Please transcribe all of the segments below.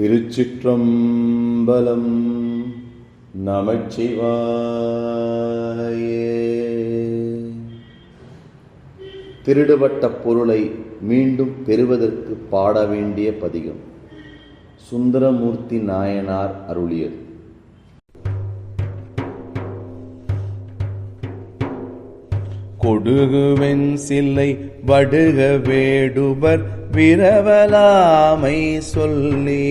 திருச்சிற்றம்பலம் நமச்சிவாயே. திருடுபட்ட பொருளை மீண்டும் பெறுவதற்கு பாட வேண்டிய பதிகம். சுந்தரமூர்த்தி நாயனார் அருளியது. கொடுகுவென் சில்லை வடுக வேடுபர் விரவலாமை சொல்லி.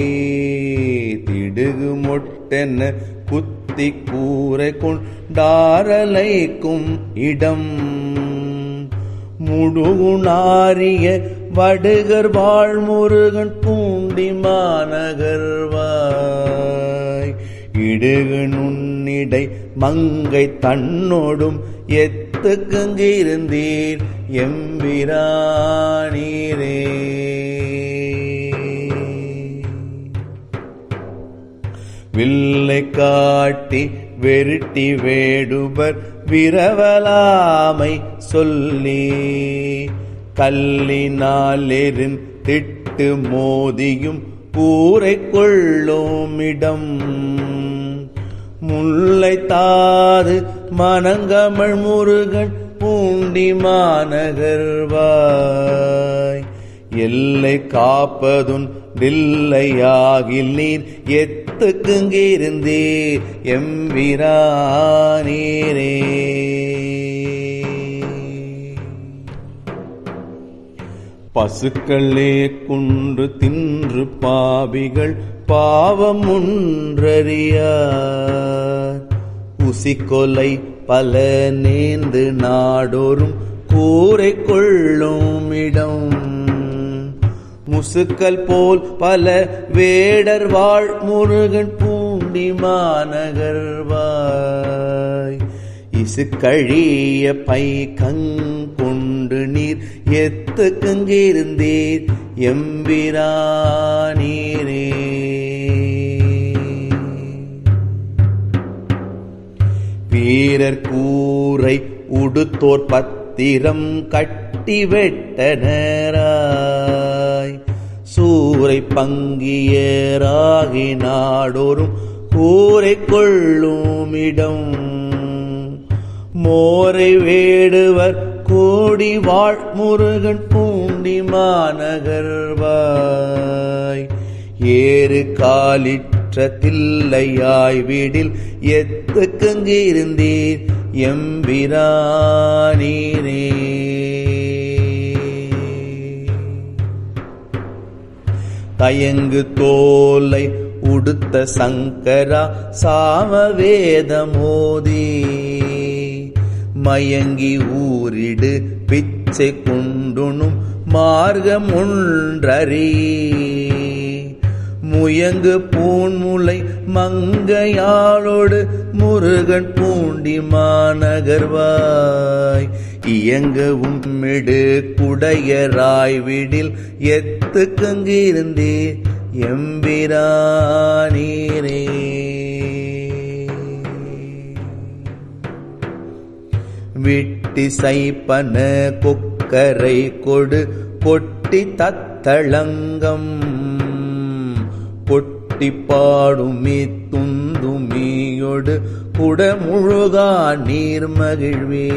திடுகு மொட்டென்ன குத்தி கூரை கொண்டாரலைக்கும் இடம். முடுகுணாரிய வடுகர் வாழ்முருகன் பூண்டி மாநகர்வாய். இடுகு நுண் நுண்ணிடை மங்கை தன்னோடும் எத்துக்குங்கிருந்தீர் எம்பிரானீரே. வில்லை காட்டி வெருட்டி வேடுபர் விரவலாமை சொல்லி கல்லினாலெருந் திட்டு மோதியும் கூரை கொள்ளும் இடம் முல்லை தாது மணங்கமழ் முருகன் பூண்டி மாநகர்வாய் எல்லை காப்பதுன் வில்லையாகில் நீர் எத்துக்குங்கிருந்தீர் எம்பிரானீரே பசுக்களே குன்று தின்று பாவிகள் பாவம் ஒன்றறியார் உசிக்கொலை பல நேர்ந்து நாடோறும் கூரை கொள்ளும் இடம். முசுக்கல் போல் பல வேடர் வாழ் முருகன் பூண்டி மாநகர்வாய் இசுக்கழிய பை கங் கங்கொண்டு நீர் எத்துக்குங்கிருந்தீர் எம்பிரானீரே. வீரர் கூரை உடுத்தோர் பத்திரம் கட்டி வெட்டனராய் சூரை பங்கியராகி நாடோறும் கூரை கொள்ளும் இடம் மோரை வேடுவர் கோடி வாழ் முருகன் பூண்டி மாநகர்வாய் ஏறு காலிற்ற தில்லையாய் வீடில் எத்துக்குங்கிருந்தீர் எம்பிரானீரே. தயங்கு தோலை உடுத்த சங்கரா சாமவேத மோதி. மயங்கி ஊரிடு பிச்சை கொண்டுணும் மார்க்கம் ஒன்றறி முயங்கு பூன்முலை மங்கையாளோடு முருகன் பூண்டி மாநகர்வாய். இயங்கவும் மிடு குடையராய் விடில் எத்துக்கங்கிருந்தே எம்பிரானீரே. விட்டி சைப்பன கொக்கரை கொடு பொட்டி தத்தளங்கம். பொட்டி பாடுமி துந்துமியொடு குடமுழுகா நீர் மகிழ்வே.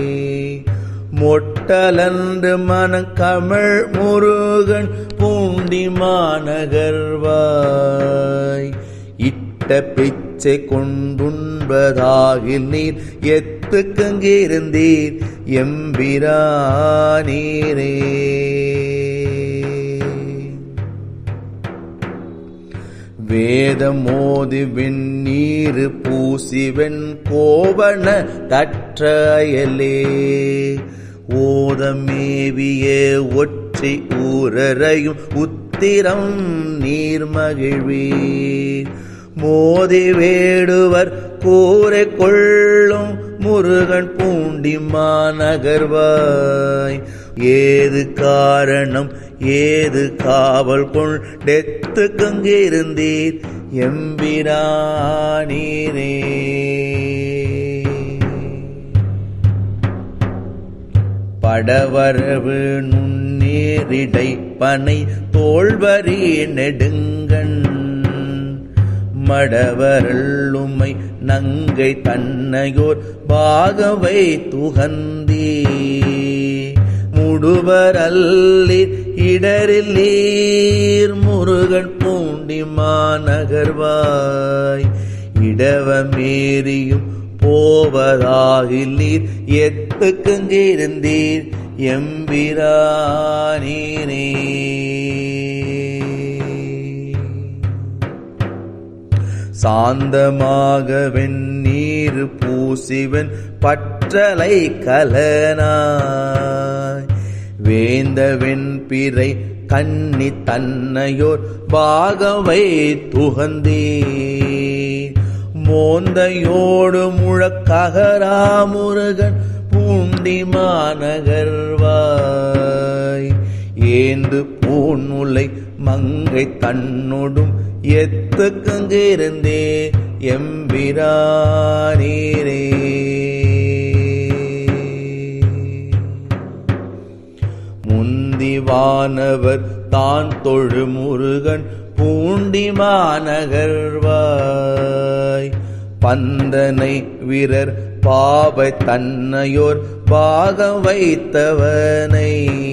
மொட்டலன்று மனக்கமிழ் முருகன் பூண்டி மாநகர்வாய். இட்ட பிச்சை கொண்டுண்பதாகில் நீர் எத்துக்கங்கிருந்தீர் எம்பிரானீரே. வேதமோதி வெண்ணீரு பூசிவெண் கோவண தற்றயலே. ஓதமேவிய ஒற்றி ஊரறையும் உத்திரம் நீர் மகிழ்வே மோதி வேடுவர் கூரை கொள்ளும் முருகன் பூண்டி மாநகர்வாய் ஏது காரணம் ஏது காவல் கொண்டெத்துக்குங்கிருந்தீர் எம்பிரானீரே. படவரவு நுண்ணீரிடை பனை தோல்வரி நெடுங்க மடவரள்ளுமை நங்கை தன்னையோர் பாகவை துகந்தி. முடுவரல்லீர் இடரில் நீர் முருகன் பூண்டி மாநகர்வாய். இடவமேறியும் போவதாகில் நீர் எத்துக்குங்கிருந்தீர் எம்பிரானீரே. சாந்தமாக வெந்நீர் பூசிவன் பற்றலை கலனாய். வேந்த பிறை கண்ணி தன்னையோர் பாகவை துகந்தே மோந்தையோடு முழக்ககரா முருகன் பூண்டி மாநகர்வாய். ஏந்து பூநுலை மங்கை தன்னொடும் எத்துக்குங்கிருந்தே எம்பிரானீரே. முந்திவானவர் தான் தொழு முருகன் பூண்டி மாநகர்வாய் பந்தனை வீரர் பாவை தன்னையோர் பாகம் வைத்தவனை.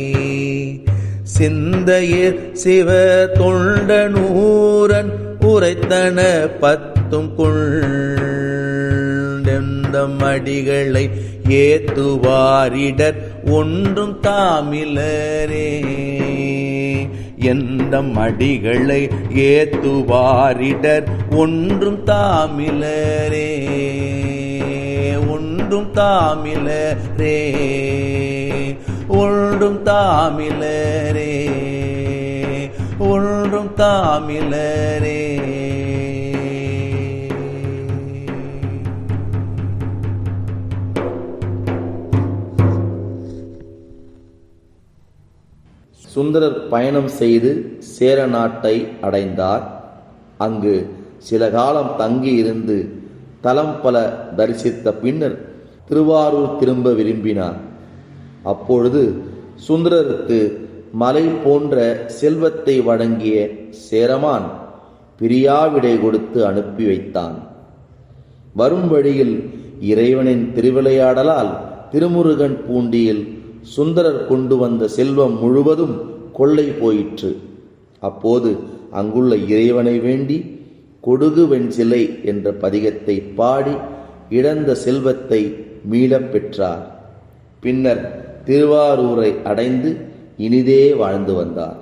சிந்தையில் சிவ தொண்டனூரன் உரைத்தன பத்தும் கொண்டெந்தம் மடிகளை ஏத்துவாரிடர் ஒன்றும் தாமிலரே. எந்த மடிகளை ஏத்துவாரிடர் ஒன்றும் தாமிலரே. ஒன்றும் தாமிலரே. ஒன்றும் தாமிலரே ஒன்றும் தாமிலரே. சுந்தரர் பயணம் செய்து சேர நாட்டை அடைந்தார். அங்கு சில காலம் தங்கி இருந்து தலம் பல தரிசித்த பின்னர் திருவாரூர் திரும்ப விரும்பினார். அப்பொழுது சுந்தரருக்கு மலை போன்ற செல்வத்தை வழங்கிய சேரமான் பிரியாவிடை கொடுத்து அனுப்பி வைத்தான். வரும் வழியில் இறைவனின் திருவிளையாடலால் திருமுருகன் பூண்டியில் சுந்தரர் கொண்டு வந்த செல்வம் முழுவதும் கொள்ளை போயிற்று. அப்போது அங்குள்ள இறைவனை வேண்டி கொடுகு வெண்சிலை என்ற பதிகத்தை பாடி இழந்த செல்வத்தை மீளப் பெற்றார். பின்னர் திருவாரூரை அடைந்து இனிதே வாழ்ந்து வந்தார்.